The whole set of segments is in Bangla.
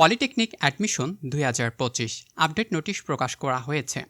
পলিটেকনিক অ্যাডমিশন দুই হাজার পঁচিশ আপডেট নোটিশ প্রকাশ করা হয়েছে।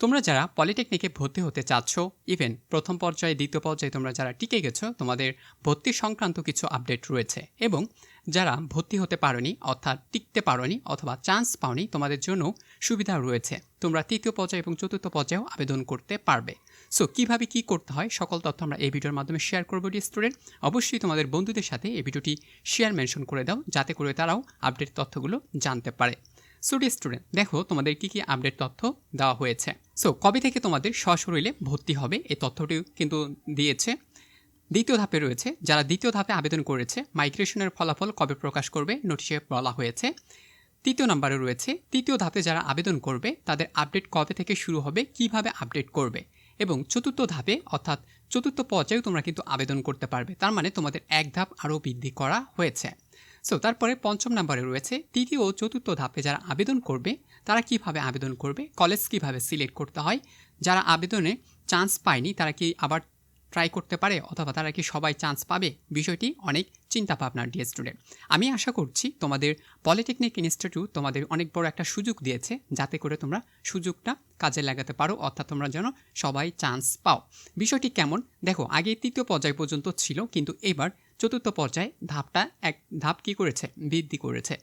তোমরা যারা পলিটেকনিকে ভর্তি হতে চাচ্ছ, ইভেন প্রথম পর্যায়ে, দ্বিতীয় পর্যায়ে তোমরা যারা টিকে গেছো, তোমাদের ভর্তি সংক্রান্ত কিছু আপডেট রয়েছে এবং যারা ভর্তি হতে পারোনি, অর্থাৎ টিকতে পারোনি অথবা চান্স পাওনি, তোমাদের জন্য সুবিধা রয়েছে। তোমরা তৃতীয় পর্যায়ে এবং চতুর্থ পর্যায়েও আবেদন করতে পারবে। সো কীভাবে কী করতে হয়? সকল তথ্য আমরা এই ভিডিওর মাধ্যমে শেয়ার করব ডি স্টুডেন্ট অবশ্যই তোমাদের বন্ধুদের সাথে এই ভিডিওটি শেয়ার মেনশন করে দাও, যাতে করে তারাও আপডেট তথ্যগুলো জানতে পারে। সো ডি স্টুডেন্ট দেখো তোমাদের কী কী আপডেট তথ্য দেওয়া হয়েছে। সো কবে থেকে তোমাদের সশরীরে ভর্তি হবে? এই তথ্যটিও কিন্তু দিয়েছে। দ্বিতীয় ধাপে রয়েছে, যারা দ্বিতীয় ধাপে আবেদন করেছে, মাইগ্রেশনের ফলাফল কবে প্রকাশ করবে নোটিশে বলা হয়েছে। তৃতীয় নম্বরে রয়েছে, তৃতীয় ধাপে যারা আবেদন করবে, তাদের আপডেট কবে থেকে শুরু হবে? কীভাবে আপডেট করবে? এবং চতুর্থ ধাপে, অর্থাৎ চতুর্থ পর্যায়েও তোমরা কিন্তু আবেদন করতে পারবে। তার মানে তোমাদের এক ধাপ আরও বৃদ্ধি করা হয়েছে। সো তারপরে পঞ্চম নম্বরে রয়েছে, তৃতীয় ও চতুর্থ ধাপে যারা আবেদন করবে, তারা কীভাবে আবেদন করবে? কলেজ কীভাবে সিলেক্ট করতে হয়? যারা আবেদনে চান্স পায়নি, তারা কি আবার ট্রাই করতে পারে অথবা তারা কি সবাই চান্স পাবে? বিষয়টি অনেক চিন্তা ভাবনার ডিএ স্টুডেন্ট আমি আশা করছি তোমাদের পলিটেকনিক ইনস্টিটিউট তোমাদের অনেক বড় একটা সুযোগ দিয়েছে, যাতে করে তোমরা সুযোগটা কাজে লাগাতে পারো, অর্থাৎ তোমরা যেন সবাই চান্স পাও। বিষয়টি কেমন? দেখো, আগে তৃতীয় পর্যায় পর্যন্ত ছিল, কিন্তু এবার চতুর্থ পর্যায়ে ধাপটা এক, ধাপ কী করেছে? বৃদ্ধি করেছে।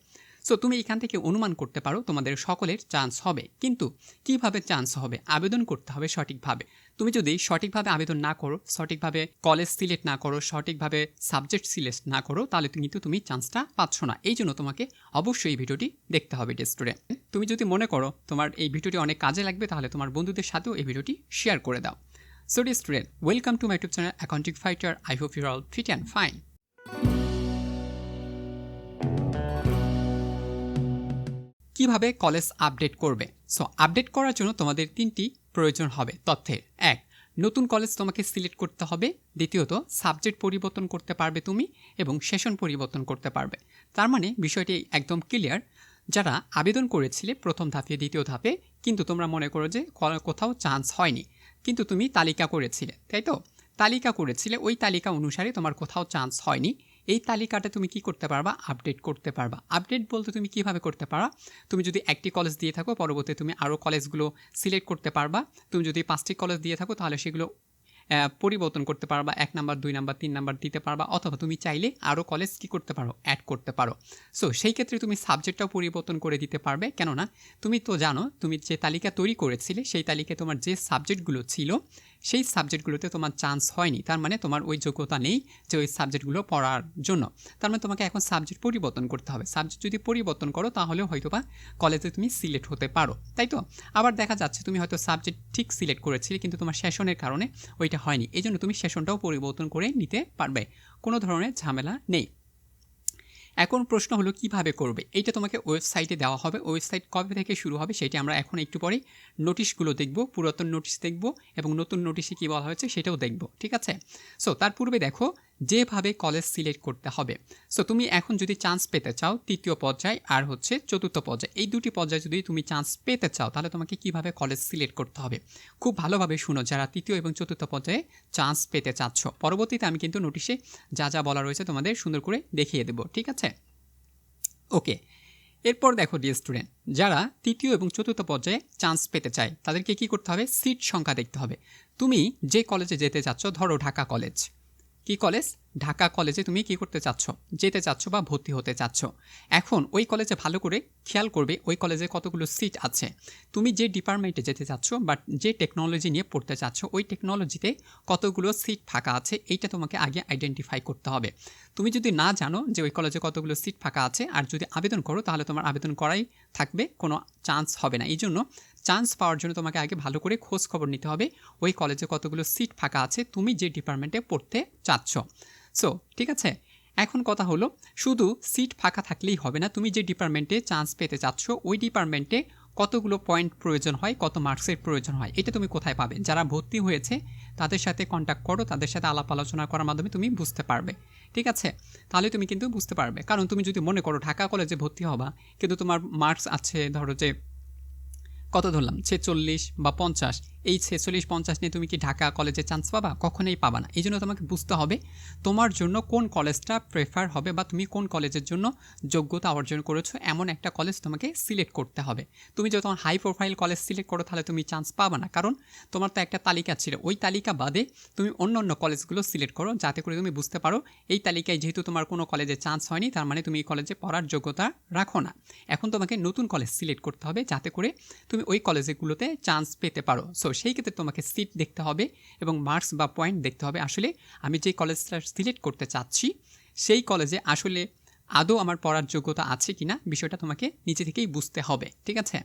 সো তুমি এখান থেকে অনুমান করতে পারো তোমাদের সকলের চান্স হবে, কিন্তু কীভাবে চান্স হবে? আবেদন করতে হবে সঠিকভাবে। তুমি যদি সঠিকভাবে আবেদন না করো, সঠিকভাবে কলেজ সিলেক্ট না করো, সঠিকভাবে সাবজেক্ট সিলেক্ট না করো, তাহলে কিন্তু তুমি চান্সটা পাচ্ছ না। এই জন্য তোমাকে অবশ্যই এই ভিডিওটি দেখতে হবে স্টুডেন্ট তুমি যদি মনে করো তোমার এই ভিডিওটি অনেক কাজে লাগবে, তাহলে তোমার বন্ধুদের সাথেও এই ভিডিওটি শেয়ার করে দাও। So the student welcome to my YouTube channel accounting fighter I hope your all fit and fine কীভাবে কলেজ আপডেট করবে? সো আপডেট করার জন্য তোমাদের তিনটি প্রয়োজন হবে। তথ্যের এক, নতুন কলেজ তোমাকে সিলেক্ট করতে হবে। দ্বিতীয়ত সাবজেক্ট পরিবর্তন করতে পারবে তুমি এবং সেশন পরিবর্তন করতে পারবে। তার মানে বিষয়টি একদম ক্লিয়ার যারা আবেদন করেছিলে প্রথম ধাপে, দ্বিতীয় ধাপে, কিন্তু তোমরা মনে করো যে কোথাও চান্স হয়নি। কিন্তু তুমি তালিকা করেছিলে, তাই তো? তালিকা করেছিলে, ওই তালিকা অনুসারে তোমার কোথাও চান্স হয়নি। এই তালিকাটা তুমি কি করতে পারবা? আপডেট করতে পারবা। আপডেট বলতে তুমি কীভাবে করতে পারবা তুমি যদি একটি কলেজ দিয়ে থাকো পরবর্তী তুমি আরও কলেজগুলো সিলেক্ট করতে পারবা। তুমি যদি পাঁচটি কলেজ দিয়ে থাকো, তাহলে সেগুলো পরিবর্তন করতে পারবা। এক নাম্বার, দুই নাম্বার, তিন নাম্বার দিতে পারবা। অথবা তুমি চাইলে আরও কলেজ কী করতে পারো? অ্যাড করতে পারো। সো সেই ক্ষেত্রে তুমি সাবজেক্টটাও পরিবর্তন করে দিতে পারবে। কেননা, তুমি তো জানো, তুমি যে তালিকা তৈরি করেছিলে, সেই তালিকায় তোমার যে সাবজেক্টগুলো ছিল সেই সাবজেক্টগুলোতে তোমার চান্স হয়নি। তার মানে তোমার ওই যোগ্যতা নেই যে ওই সাবজেক্টগুলো পড়ার জন্য। তার মানে তোমাকে এখন সাবজেক্ট পরিবর্তন করতে হবে। সাবজেক্ট যদি পরিবর্তন করো, তাহলেও হয়তো বা কলেজে তুমি সিলেক্ট হতে পারো। তাই তো? আবার দেখা যাচ্ছে তুমি হয়তো সাবজেক্ট ঠিক সিলেক্ট করেছিলে, কিন্তু তোমার সেশনের কারণে ওইটা হয়নি। এই জন্য তুমি সেশনটাও পরিবর্তন করে নিতে পারবে। কোনো ধরনের ঝামেলা নেই। এখন প্রশ্ন হলো, কীভাবে করবে? এইটা তোমাকে ওয়েবসাইটে দেওয়া হবে। ওয়েবসাইট কবে থেকে শুরু হবে সেটা আমরা এখন একটু পরে নোটিশগুলো দেখব, পুরাতন নোটিশ দেখব এবং নতুন নোটিশে কী বলা হয়েছে সেটাও দেখব, ঠিক আছে? সো তার পূর্বে দেখো যেভাবে কলেজ সিলেক্ট করতে হবে। সো তুমি এখন যদি চান্স পেতে চাও, তৃতীয় পর্যায় আর হচ্ছে চতুর্থ পর্যায়, এই দুটি পর্যায়ে যদি তুমি চান্স পেতে চাও, তাহলে তোমাকে কীভাবে কলেজ সিলেক্ট করতে হবে? খুব ভালোভাবে শুনো, যারা তৃতীয় এবং চতুর্থ পর্যায়ে চান্স পেতে চাচ্ছ। পরবর্তীতে আমি কিন্তু নোটিশে যা যা বলা রয়েছে তোমাদের সুন্দর করে দেখিয়ে দেবো, ঠিক আছে? ওকে এরপর দেখো ডিয়ার স্টুডেন্ট যারা তৃতীয় এবং চতুর্থ পর্যায়ে চান্স পেতে চায়, তাদেরকে কি করতে হবে? সিট সংখ্যা দেখতে হবে। তুমি যে কলেজে যেতে চাচ্ছ, ধরো ঢাকা কলেজ কি কলেজ? ঢাকা কলেজে তুমি কি করতে চাচ্ছ? যেতে চাচ্ছ বা ভর্তি হতে চাচ্ছ। এখন ওই কলেজে ভালো করে খেয়াল করবে ওই কলেজে কতগুলো সিট আছে। তুমি যে ডিপার্টমেন্টে যেতে চাচ্ছ বা যে টেকনোলজি নিয়ে পড়তে চাচ্ছ, ওই টেকনোলজিতে কতগুলো সিট ফাঁকা আছে এইটা তোমাকে আগে আইডেন্টিফাই করতে হবে। তুমি যদি না জানো যে ওই কলেজে কতগুলো সিট ফাঁকা আছে আর যদি আবেদন করো, তাহলে তোমার আবেদন করাই থাকবে, কোনো চান্স হবে না। এই জন্য চান্স পাওয়ার জন্য তোমাকে আগে ভালো করে খোঁজ খবর নিতে হবে। ওই কলেজে কতগুলো সিট ফাঁকা আছে, তুমি যে ডিপার্টমেন্টে পড়তে চাচ্ছ। সো ঠিক আছে? এখন কথা হলো, শুধু সিট ফাঁকা থাকলেই হবে না, তুমি যে ডিপার্টমেন্টে চান্স পেতে চাচ্ছ, ওই ডিপার্টমেন্টে কতগুলো পয়েন্ট প্রয়োজন হয়, কত মার্কসের প্রয়োজন হয়, এটা তুমি কোথায় পাবে? যারা ভর্তি হয়েছে, তাদের সাথে কন্ট্যাক্ট করো, তাদের সাথে আলাপ আলোচনা করার মাধ্যমে তুমি বুঝতে পারবে। ঠিক আছে? তাহলে তুমি কিন্তু বুঝতে পারবে। কারণ তুমি যদি মনে করো ঢাকা কলেজে ভর্তি হবা, কিন্তু তোমার মার্কস আছে, ধরো যে কত ধরলাম? ছেচল্লিশ বা পঞ্চাশ। এই ছেচল্লিশ পঞ্চাশ নিয়ে তুমি কি ঢাকা কলেজে চান্স পাবা? কখনোই পাবা না। এই জন্য তোমাকে বুঝতে হবে তোমার জন্য কোন কলেজটা প্রেফার হবে বা তুমি কোন কলেজের জন্য যোগ্যতা অর্জন করেছ। এমন একটা কলেজ তোমাকে সিলেক্ট করতে হবে। তুমি তোমার হাই প্রোফাইল কলেজ সিলেক্ট করো, তাহলে তুমি চান্স পাবা না। কারণ তোমার তো একটা তালিকা ছিল। ওই তালিকা বাদে তুমি অন্য অন্য কলেজগুলো সিলেক্ট করো, যাতে করে তুমি বুঝতে পারো এই তালিকায় যেহেতু তোমার কোনো কলেজে চান্স হয়নি, তার মানে তুমি এই কলেজে পড়ার যোগ্যতা রাখো না। এখন তোমাকে নতুন কলেজ সিলেক্ট করতে হবে, যাতে করে তুমি ওই কলেজগুলোতে চান্স পেতে পারো। সো সেই ক্ষেত্রে তোমাকে সিট দেখতে হবে এবং মার্কস বা পয়েন্ট দেখতে হবে। আসলে আমি যে কলেজটা সিলেক্ট করতে চাচ্ছি, সেই কলেজে আসলে আদৌ আমার পড়ার যোগ্যতা আছে কিনা বিষয়টা তোমাকে নিজে থেকেই বুঝতে হবে, ঠিক আছে?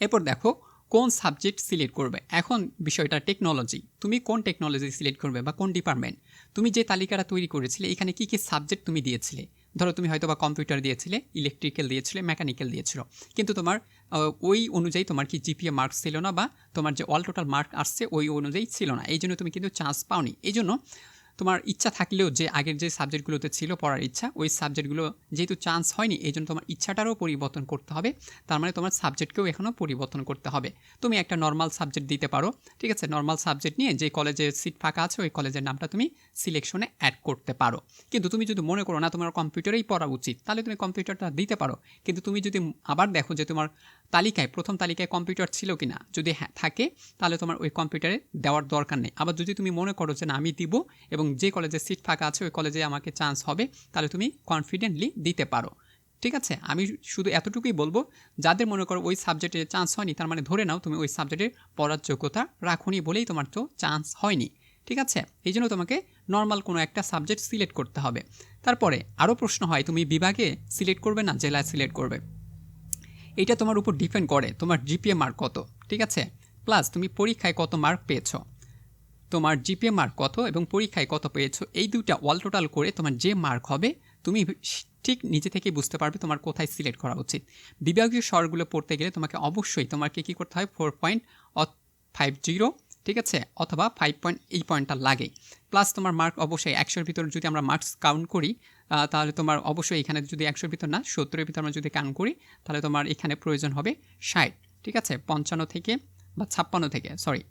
এরপর দেখো, কোন সাবজেক্ট সিলেক্ট করবে? এখন বিষয়টা টেকনোলজি তুমি কোন টেকনোলজি সিলেক্ট করবে বা কোন ডিপার্টমেন্ট তুমি যে তালিকাটা তৈরি করেছিলে, এখানে কী কী সাবজেক্ট তুমি দিয়েছিলে? ধরো তুমি হয়তো বা কম্পিউটার দিয়েছিলে ইলেকট্রিক্যাল দিয়েছিলে মেকানিক্যাল দিয়েছিল, কিন্তু তোমার ওই অনুযায়ী তোমার কি জিপিএ মার্কস ছিল না বা তোমার যে অল টোটাল মার্ক আসছে ওই অনুযায়ী ছিল না। এই জন্য তুমি কিন্তু চান্স পাওনি। এই জন্য তোমার ইচ্ছা থাকলেও যে আগের যে সাবজেক্টগুলোতে ছিল পড়ার ইচ্ছা, ওই সাবজেক্টগুলো যেহেতু চান্স হয়নি এই জন্য তোমার ইচ্ছাটারও পরিবর্তন করতে হবে। তার মানে তোমার সাবজেক্টকেও এখনও পরিবর্তন করতে হবে। তুমি একটা নর্মাল সাবজেক্ট দিতে পারো, ঠিক আছে? নর্মাল সাবজেক্ট নিয়ে যে কলেজে সিট ফাঁকা আছে, ওই কলেজের নামটা তুমি সিলেকশনে অ্যাড করতে পারো। কিন্তু তুমি যদি মনে করো, না, তোমার কম্পিউটারেই পড়া উচিত তাহলে তুমি কম্পিউটারটা দিতে পারো। কিন্তু তুমি যদি আবার দেখো যে তোমার তালিকায়, প্রথম তালিকায় কম্পিউটার ছিল কি না যদি হ্যাঁ থাকে, তাহলে তোমার ওই কম্পিউটারে দেওয়ার দরকার নেই। আবার যদি তুমি মনে করো যে, না, আমি দিব এবং যে কলেজে সিট ফাঁকা আছে, ওই কলেজে আমাকে চান্স হবে, তাহলে তুমি কনফিডেন্টলি দিতে পারো। ঠিক আছে? আমি শুধু এতটুকুই বলব, যাদের মনে করো ওই সাবজেক্টে চান্স হয়নি, তার মানে ধরে নাও তুমি ওই সাবজেক্টের পড়ার যোগ্যতা রাখুনি বলেই তোমার তো চান্স হয়নি। ঠিক আছে? এই জন্য তোমাকে নর্মাল কোনো একটা সাবজেক্ট সিলেক্ট করতে হবে। তারপরে আরও প্রশ্ন হয়, তুমি বিভাগে সিলেক্ট করবে না জেলায় সিলেক্ট করবে? এটা তোমার উপর ডিপেন্ড করে, তোমার জিপিএ মার্ক কত? ঠিক আছে? প্লাস তুমি পরীক্ষায় কত মার্ক পেয়েছ? তোমার জিপিএ মার্ক কত এবং পরীক্ষায় কত পেয়েছ? এই দুইটা অল টোটাল করে তোমার যে মার্ক হবে, তুমি ঠিক নিজে থেকেই বুঝতে পারবে তোমার কোথায় সিলেক্ট করা উচিত। বিভাগীয় স্বরগুলো পড়তে গেলে তোমাকে অবশ্যই তোমাকে কী করতে হয়? ফোর পয়েন্ট ফাইভ জিরো ঠিক আছে? অথবা ফাইভ পয়েন্ট এই পয়েন্টটা লাগে। প্লাস তোমার মার্ক অবশ্যই একশোর ভিতর যদি আমরা মার্কস কাউন্ট করি তাহলে তোমার অবশ্যই এখানে যদি একশোর ভিতর না, সত্তরের ভিতর আমরা যদি কাউন্ট করি, তাহলে তোমার এখানে প্রয়োজন হবে ষাট, ঠিক আছে? পঞ্চান্ন থেকে বা ছাপ্পান্ন থেকে সরি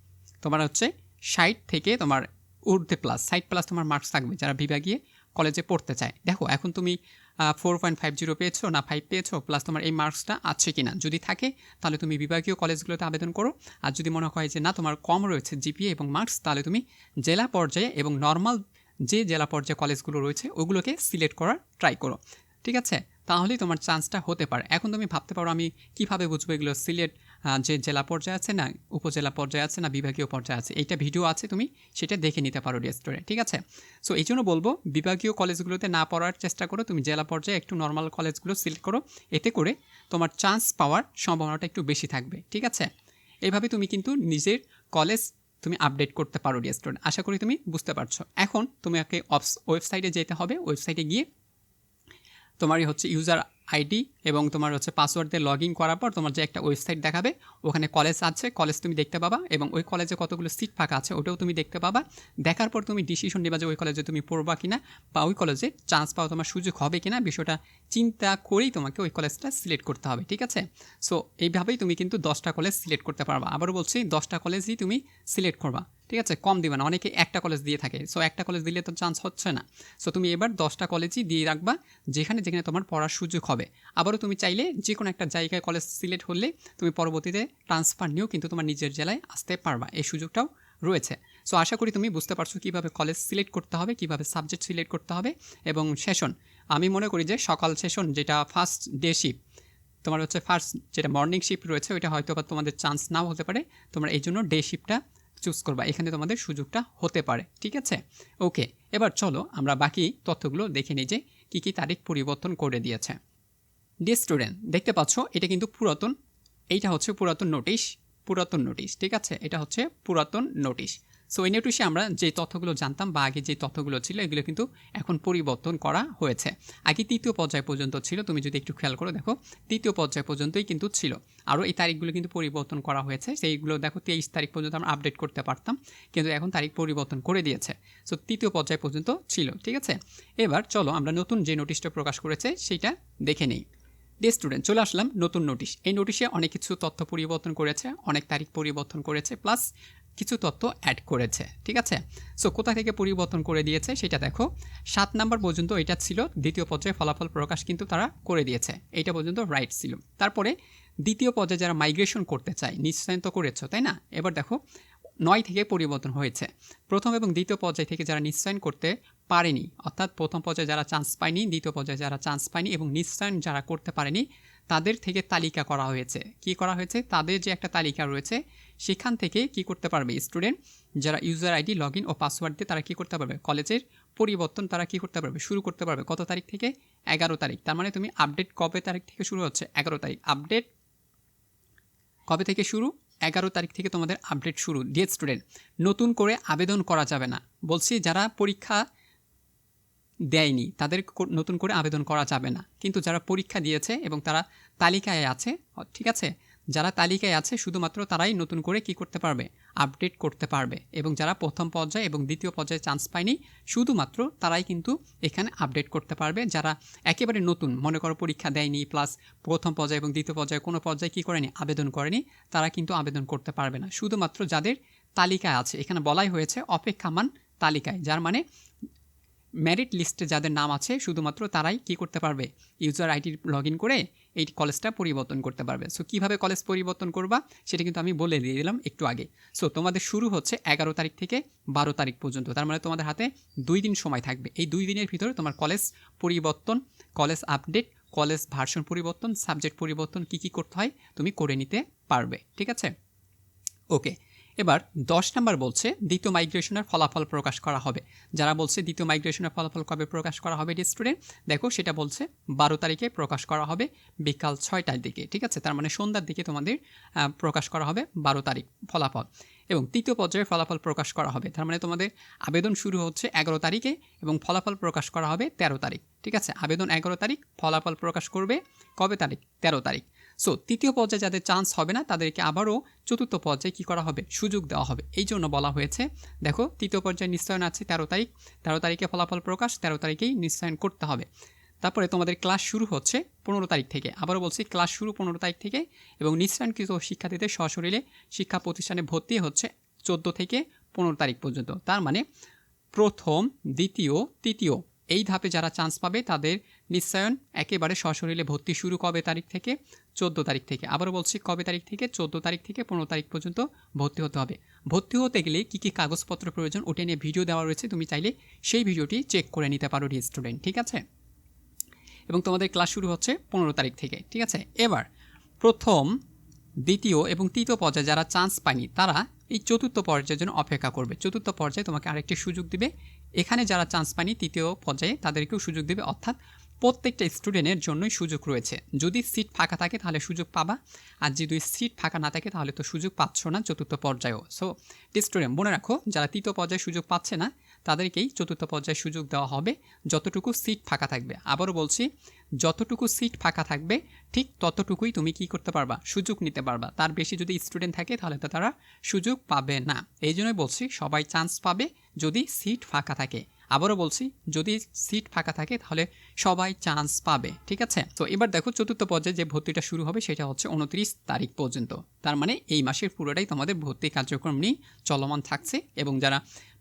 তোমার হচ্ছে ষাট থেকে তোমার ঊর্ধ্বে প্লাস ষাট প্লাস তোমার মার্কস থাকবে যারা বিভাগীয় কলেজে পড়তে চায়। দেখো এখন তুমি ফোর পয়েন্ট ফাইভ জিরো পেয়েছ না ফাইভ পেয়েছ প্লাস তোমার এই মার্কসটা আছে কি না যদি থাকে তাহলে তুমি বিভাগীয় কলেজগুলোতে আবেদন করো। আর যদি মনে হয় যে না তোমার কম রয়েছে জিপিএ এবং মার্কস তাহলে তুমি জেলা পর্যায়ে এবং নর্মাল যে জেলা পর্যায়ে কলেজগুলো রয়েছে ওগুলোকে সিলেক্ট করার ট্রাই করো। ঠিক আছে? তাহলেই তোমার চান্সটা হতে পারে। এখন তুমি ভাবতে পারো আমি কীভাবে বুঝব এগুলো আহ, যে জেলা পর্যায়ে আছে না, উপজেলা পর্যায়ে আছে না, বিভাগীয় পর্যায়ে আছে, এইটা ভিডিও আছে তুমি, সেটা দেখে নিতে পারো রেস্টোরে ঠিক আছে? সো এই জন্য বলব, বিভাগীয় কলেজগুলোতে না পড়ার চেষ্টা করো, তুমি জেলা পর্যায়ে একটু নর্মাল কলেজগুলো সিলেক্ট করো, এতে করে তোমার চান্স পাওয়ার সম্ভাবনাটা একটু বেশি থাকবে, ঠিক আছে? এইভাবে তুমি কিন্তু নিজের কলেজ তুমি আপডেট করতে পারো রেস্টুরেন্ট আশা করি তুমি বুঝতে পারছ। এখন তোমাকে ওয়েবসাইটে যেতে হবে ওয়েবসাইটে গিয়ে তোমারই হচ্ছে ইউজার আইডি এবং তোমার হচ্ছে পাসওয়ার্ড দিয়ে লগ ইন করার পর তোমার যে একটা ওয়েবসাইট দেখাবে, ওখানে কলেজ আছে কলেজ তুমি দেখতে পাবা এবং ওই কলেজে কতগুলো সিট ফাঁকা আছে ওটাও তুমি দেখতে পাবা। দেখার পর তুমি ডিসিশন নেবা যে ওই কলেজে তুমি পড়বা কিনা বা ওই কলেজে চান্স পাওয়া তোমার সুযোগ হবে কিনা, বিষয়টা চিন্তা করেই তোমাকে ওই কলেজটা সিলেক্ট করতে হবে, ঠিক আছে? সো এইভাবেই তুমি কিন্তু দশটা কলেজ সিলেক্ট করতে পারবা। আবারও বলছি, দশটা কলেজই তুমি সিলেক্ট করবা। ঠিক আছে? কম দিবে না। অনেকে একটা কলেজ দিয়ে থাকে। সো একটা কলেজ দিলে তো চান্স হচ্ছে না। সো তুমি এবার দশটা কলেজই দিয়ে রাখবা, যেখানে যেখানে তোমার পড়ার সুযোগ হবে। আবারও তুমি চাইলে যে কোনো একটা জায়গায় কলেজ সিলেক্ট হলে তুমি পরবর্তীতে ট্রান্সফার নিয়েও কিন্তু তোমার নিজের জেলায় আসতে পারবা। এই সুযোগটাও রয়েছে। সো আশা করি তুমি বুঝতে পারছ কীভাবে কলেজ সিলেক্ট করতে হবে, কীভাবে সাবজেক্ট সিলেক্ট করতে হবে এবং সেশন আমি মনে করি যে সকাল সেশন যেটা ফার্স্ট ডে শিফট তোমার হচ্ছে ফার্স্ট যেটা মর্নিং শিফট রয়েছে, ওইটা হয়তো বা তোমাদের চান্স নাও হতে পারে। তোমরা এই জন্য ডে শিফটটা চুজ করবা। এখানে তোমাদের সুযোগটা হতে পারে। ঠিক আছে? ওকে এবার চলো আমরা বাকি তথ্যগুলো দেখে নিই যে কী কী তারিখ পরিবর্তন করে দিয়েছে। ডি স্টুডেন্ট দেখতে পাচ্ছ, এটা কিন্তু পুরাতন। এইটা হচ্ছে পুরাতন নোটিশ পুরাতন নোটিশ ঠিক আছে? এটা হচ্ছে পুরাতন নোটিশ সো এই নোটিশে আমরা যে তথ্যগুলো জানতাম বা আগে যে তথ্যগুলো ছিল, এগুলো কিন্তু এখন পরিবর্তন করা হয়েছে। আগে তৃতীয় পর্যায় পর্যন্ত ছিল, তুমি যদি একটু খেয়াল করে, দেখো, তৃতীয় পর্যায় পর্যন্তই কিন্তু ছিল। আরও এই তারিখগুলো কিন্তু পরিবর্তন করা হয়েছে। সেইগুলো, দেখো, তেইশ তারিখ পর্যন্ত আমরা আপডেট করতে পারতাম, কিন্তু এখন তারিখ পরিবর্তন করে দিয়েছে। সো তৃতীয় পর্যায় পর্যন্ত ছিল, ঠিক আছে? এবার চলো, আমরা নতুন যে নোটিশটা প্রকাশ করেছে, সেইটা দেখে নিই। ডে স্টুডেন্ট চলে আসলাম নতুন নোটিশ এই নোটিশে অনেক কিছু তথ্য পরিবর্তন করেছে, অনেক তারিখ পরিবর্তন করেছে প্লাস কিছু তথ্য অ্যাড করেছে, ঠিক আছে? সো কোথা থেকে পরিবর্তন করে দিয়েছে সেটা দেখো। সাত নাম্বার পর্যন্ত এটা ছিল, দ্বিতীয় পর্যায়ে ফলাফল প্রকাশ কিন্তু তারা করে দিয়েছে, এইটা পর্যন্ত রাইট ছিল। তারপরে দ্বিতীয় পর্যায়ে যারা মাইগ্রেশন করতে চায় নিশ্চয়ন তো করেছ, তাই না? এবার দেখো, নয় থেকে পরিবর্তন হয়েছে। প্রথম এবং দ্বিতীয় পর্যায় থেকে যারা নিশ্চয়ন করতে পারেনি, অর্থাৎ প্রথম পর্যায়ে যারা চান্স পায়নি, দ্বিতীয় পর্যায়ে যারা চান্স পায়নি এবং নিশ্চয়ন যারা করতে পারেনি তাদের থেকে তালিকা করা হয়েছে। কি করা হয়েছে? তাদের যে একটা তালিকা রয়েছে, সেখান থেকে কি করতে পারবে স্টুডেন্ট যারা ইউজার আইডি লগ ইন ও পাসওয়ার্ড দিয়ে তারা কি করতে পারবে? কলেজের পরিবর্তন তারা কি করতে পারবে? শুরু করতে পারবে কত তারিখ থেকে? এগারো তারিখ। তার মানে তুমি আপডেট কবে তারিখ থেকে শুরু হচ্ছে? এগারো তারিখ। আপডেট কবে থেকে শুরু? এগারো তারিখ থেকে তোমাদের আপডেট শুরু। ডিএড স্টুডেন্ট নতুন করে আবেদন করা যাবে না। বলছি যারা পরীক্ষা দেয়নি। তাদের নতুন করে আবেদন করা যাবে না। কিন্তু যারা পরীক্ষা দিয়েছে এবং তারা তালিকায় আছে ঠিক আছে? যারা তালিকায় আছে, শুধুমাত্র তারাই নতুন করে কি করতে পারবে? আপডেট করতে পারবে। এবং যারা প্রথম পর্যায়ে এবং দ্বিতীয় পর্যায়ে চান্স পায়নি, শুধুমাত্র তারাই কিন্তু এখানে আপডেট করতে পারবে। যারা একেবারে নতুন, মনে করো পরীক্ষা দেয়নি, প্লাস প্রথম পর্যায়ে এবং দ্বিতীয় পর্যায়ে কোনো পর্যায়ে কী করেনি, আবেদন করেনি, তারা কিন্তু আবেদন করতে পারবে না। শুধুমাত্র যাদের তালিকায় আছে, এখানে বলাই হয়েছে অপেক্ষামান তালিকায়, যার মানে মেরিট লিস্টে যাদের নাম আছে, শুধুমাত্র তারাই কি করতে পারবে? ইউজার আইডি লগ ইন করে এই কলেজটা পরিবর্তন করতে পারবে। সো কীভাবে কলেজ পরিবর্তন করবা, সেটা কিন্তু আমি বলে দিয়ে দিলাম একটু আগে। সো তোমাদের শুরু হচ্ছে এগারো তারিখ থেকে বারো তারিখ পর্যন্ত। তার মানে তোমাদের হাতে দুই দিন সময় থাকবে। এই দুই দিনের ভিতরে তোমার কলেজ পরিবর্তন কলেজ আপডেট কলেজ ভার্সন পরিবর্তন সাবজেক্ট পরিবর্তন কী কী করতে হয়, তুমি করে নিতে পারবে। ঠিক আছে? ওকে এবার দশ নাম্বার বলছে, দ্বিতীয় মাইগ্রেশনের ফলাফল প্রকাশ করা হবে। যারা বলছে দ্বিতীয় মাইগ্রেশনের ফলাফল কবে প্রকাশ করা হবে স্টুডেন্ট দেখো, সেটা বলছে বারো তারিখে প্রকাশ করা হবে, বিকাল ছয়টার দিকে, ঠিক আছে? তার মানে সন্ধ্যার দিকে তোমাদের প্রকাশ করা হবে বারো তারিখ ফলাফল। এবং তৃতীয় পর্যায়ে ফলাফল প্রকাশ করা হবে, তার মানে তোমাদের আবেদন শুরু হচ্ছে এগারো তারিখে এবং ফলাফল প্রকাশ করা হবে তেরো তারিখ, ঠিক আছে? আবেদন এগারো তারিখ, ফলাফল প্রকাশ করবে কবে তারিখ? তেরো তারিখ। সো তৃতীয় পর্যায়ে যাদের চান্স হবে না, তাদেরকে আবারও চতুর্থ পর্যায়ে কী করা হবে? সুযোগ দেওয়া হবে। এই জন্য বলা হয়েছে, দেখো, তৃতীয় পর্যায়ে নিশ্চয়ন আছে তেরো তারিখ। তেরো তারিখে ফলাফল প্রকাশ, তেরো তারিখেই নিশ্চয়ন করতে হবে। তারপরে তোমাদের ক্লাস শুরু হচ্ছে পনেরো তারিখ থেকে। আবারও বলছি ক্লাস শুরু পনেরো তারিখ থেকে এবং নিশ্চয়নকৃত শিক্ষার্থীদের সশরীরে শিক্ষা প্রতিষ্ঠানে ভর্তি হচ্ছে চোদ্দ থেকে পনেরো তারিখ পর্যন্ত। তার মানে প্রথম, দ্বিতীয়, তৃতীয়, এই ধাপে যারা চান্স পাবে, তাদের নিশ্চয়ন একেবারে সশরীরে ভর্তি শুরু কবে তারিখ থেকে? চোদ্দ তারিখ থেকে। আবারও বলছি, কবে তারিখ থেকে? চোদ্দ তারিখ থেকে পনেরো তারিখ পর্যন্ত ভর্তি হতে হবে। ভর্তি হতে গেলে কী কী কাগজপত্র প্রয়োজন ওটা নিয়ে ভিডিও দেওয়া রয়েছে, তুমি চাইলে সেই ভিডিওটি চেক করে নিতে পারো ডি স্টুডেন্ট, ঠিক আছে? এবং তোমাদের ক্লাস শুরু হচ্ছে পনেরো তারিখ থেকে, ঠিক আছে? এবার প্রথম, দ্বিতীয় এবং তৃতীয় পর্যায়ে যারা চান্স পায়নি, তারা এই চতুর্থ পর্যায়ের জন্য অপেক্ষা করবে। চতুর্থ পর্যায়ে তোমাকে আরেকটি সুযোগ দিবে। এখানে যারা চান্স পায়নি, তৃতীয় পর্যায়ে তাদেরকেও সুযোগ দেবে। অর্থাৎ প্রত্যেকটা স্টুডেন্টের জন্যই সুযোগ রয়েছে। যদি সিট ফাঁকা থাকে তাহলে সুযোগ পাবা, আর যদি সিট ফাঁকা না থাকে তাহলে তো সুযোগ পাচ্ছ না চতুর্থ পর্যায়েও। সো স্টুডেন্ট মনে রাখো, যারা তৃতীয় পর্যায়ে সুযোগ পাচ্ছে না, তাদেরকেই চতুর্থ পর্যায়ে সুযোগ দেওয়া হবে যতটুকু সিট ফাঁকা থাকবে। আবারও বলছি, যতটুকু সিট ফাঁকা থাকবে, ঠিক ততটুকুই তুমি কি করতে পারবা? সুযোগ নিতে পারবা। তার বেশি যদি স্টুডেন্ট থাকে তাহলে তো তারা সুযোগ পাবে না। এই জন্যই বলছি, সবাই চান্স পাবে যদি সিট ফাঁকা থাকে। আবারও বলছি, যদি সিট ফাঁকা থাকে তাহলে সবাই চান্স পাবে, ঠিক আছে? তো এবার দেখো চতুর্থ পর্যায়ে যে ভর্তিটা শুরু হবে সেটা হচ্ছে উনত্রিশ তারিখ পর্যন্ত। তার মানে এই মাসের পুরোটাই তোমাদের ভর্তি কার্যক্রম নিয়ে চলমান থাকছে এবং যারা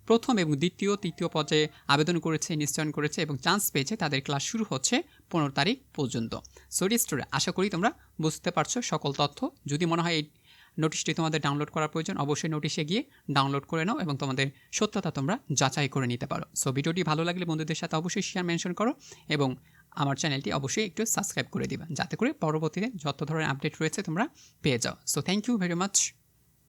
প্রথম এবং দ্বিতীয়, তৃতীয় পর্যায়ে আবেদন করেছে, নিশ্চয়ন করেছে এবং চান্স পেয়েছে, তাদের ক্লাস শুরু হচ্ছে পনেরো তারিখ পর্যন্ত। সো স্টুডেন্ট আশা করি তোমরা বুঝতে পারছ সকল তথ্য। যদি মনে হয় এই নোটিশটি তোমাদের ডাউনলোড করার প্রয়োজন, অবশ্যই নোটিশে গিয়ে ডাউনলোড করে নাও এবং তোমাদের সত্যতা তোমরা যাচাই করে নিতে পারো। সো ভিডিওটি ভালো লাগলে বন্ধুদের সাথে অবশ্যই শেয়ার মেনশন করো এবং আমার চ্যানেলটি অবশ্যই একটু সাবস্ক্রাইব করে দিবা। যাতে করে পরবর্তীতে যত ধরনের আপডেট রয়েছে তোমরা পেয়ে যাও। So thank you very much